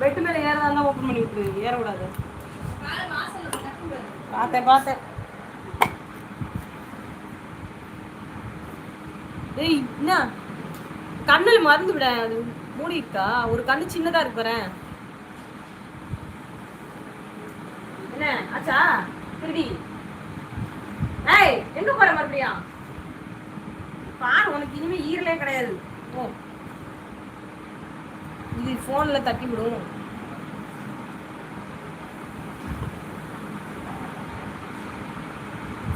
Bed மேலே ஏறதா இருந்தால் open பண்ணி விட்டுருங்க ஏறக்கூடாது. பார்த்தேன் பார்த்தேன். ஏய் என்ன? கண்ணில் மறந்து விட அது மூடி இருக்கா ஒரு கண்ணு சின்னதா இருக்கு என்ன? ஆச்சா? திருடி. ஏய் எங்க போற மறுபடியும்? பாரு உனக்கு இனிமே ஈரலே கிடையாது. ஓ இது ஃபோனில் தட்டி விடும்.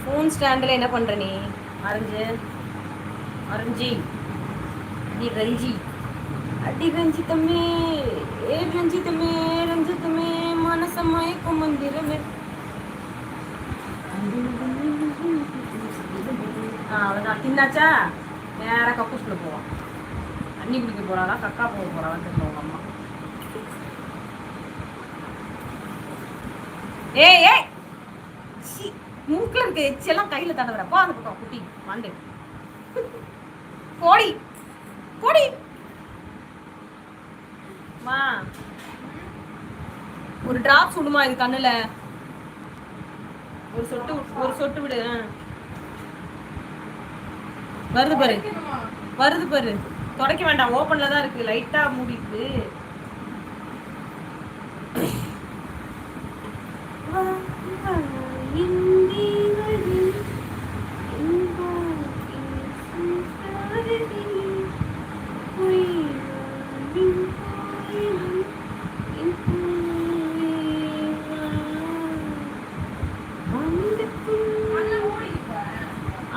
ஃபோன் ஸ்டாண்டில் என்ன பண்ணுற நீ? அரைஞ்சு. அரைஞ்சி. அடி ரஞ்சி. அடி ரஞ்சிதமே ஏ ரஞ்சிதமே ரஞ்சிதமே மனச மயக்கும் மந்திரமே. ஆ அவ்வளோதான் தின்னாச்சா? நேராக கக்கூஸ்குள்ள போவான். தண்ணி குடிக்க போறாளா கக்கா போக போறாளான்னு தெரியல உங்க அம்மா. ஏய் சீ, மூக்குல இருக்க எச்செல்லாம் கையில தடவுற போ அந்த பக்கம் குட்டி வாண்டு. போடி போடி. மா ஒரு டிராப் சுடுமா இது கண்ணுல? ஒரு சொட்டு ஒரு சொட்டு விடு. வருது பாரு. வருது பாரு. துடைக்க வேண்டாம். ஓப்பன்ல தான் இருக்கு. லைட்டா மூடிட்டு.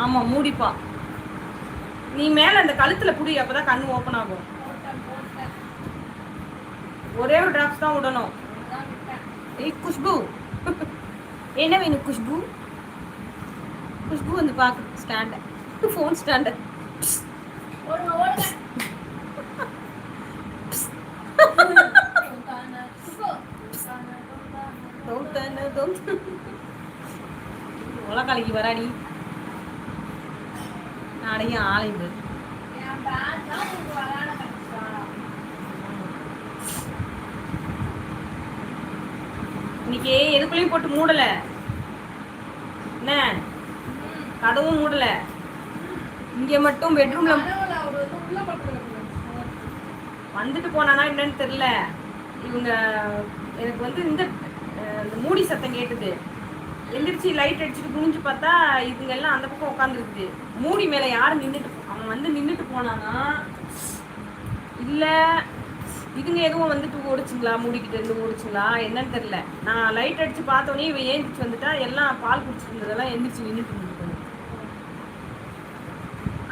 ஆமா மூடிப்பா. நீ மேல அந்த கழுத்துல புடி அப்பதான் கண்ணு ஓபன் ஆகும். ஒரே ஒரு டிராப்ஸ் தான் விடணும். ஏய் குஷ்பு. என்ன வேணும் குஷ்பு? குஷ்பு வந்து பாக்கு ஸ்டாண்ட் ஃபோன் ஸ்டாண்ட் தௌத்தன உலகாலிக்கு வராடி. நாளையும் ஆலைந்து இன்னைக்கு எதுக்குள்ளேயும் போட்டு மூடல? என்ன? கதவும் மூடல. இங்க மட்டும் பெட்ரூம்ல வந்துட்டு போனானா என்னன்னு தெரியல. இவங்க எனக்கு வந்து இந்த இந்த மூடி சத்தம் கேட்டுது. எந்திரிச்சு லைட் அடிச்சுட்டு குனிஞ்சு பார்த்தா இதுங்க எல்லாம் அந்த பக்கம் உட்காந்துருக்குது மூடி மேல யாரும் நின்றுட்டு அவன் வந்து நின்றுட்டு போனானா? இல்லை இதுங்க எதுவும் வந்துட்டு ஓடிச்சுங்களா? மூடிக்கிட்டு இருந்து ஓடிச்சுங்களா? என்னன்னு தெரியல. நான் லைட் அடிச்சு பார்த்தோன்னே இவன் ஏந்திரிச்சு வந்துட்டா எல்லாம் பால் குடிச்சிட்டு இருந்ததெல்லாம் எந்திரிச்சு நின்றுட்டு இருந்துட்டு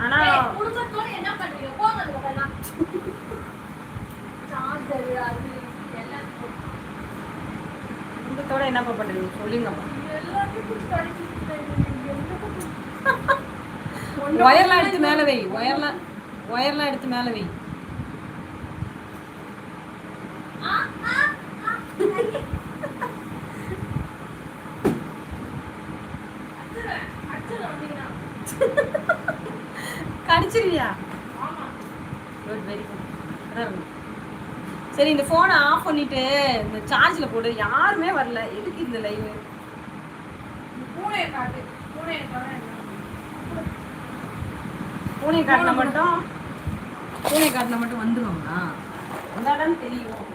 ஆனா குடும்பத்தோட என்னப்பா அடிச்சுட்டு இருக்காங்க. ஒயர்லாம் எடுத்து மேல வை ஒயர்லாம் ஒயர்லாம் எடுத்து மேல வை. கடிச்சிருவியா. குட் வெரி குட் சரி இந்த ஃபோனை ஆஃப் பண்ணிட்டு இந்த சார்ஜில் போடு. யாருமே வரல. எதுக்கு இந்த லைவ் பூனையை காட்டு. பூனையை. பூனை காட்டின மட்டும் பூனை காட்டின மட்டும் வந்துருவாங்களா? வந்தாடான்னு தெரியும்.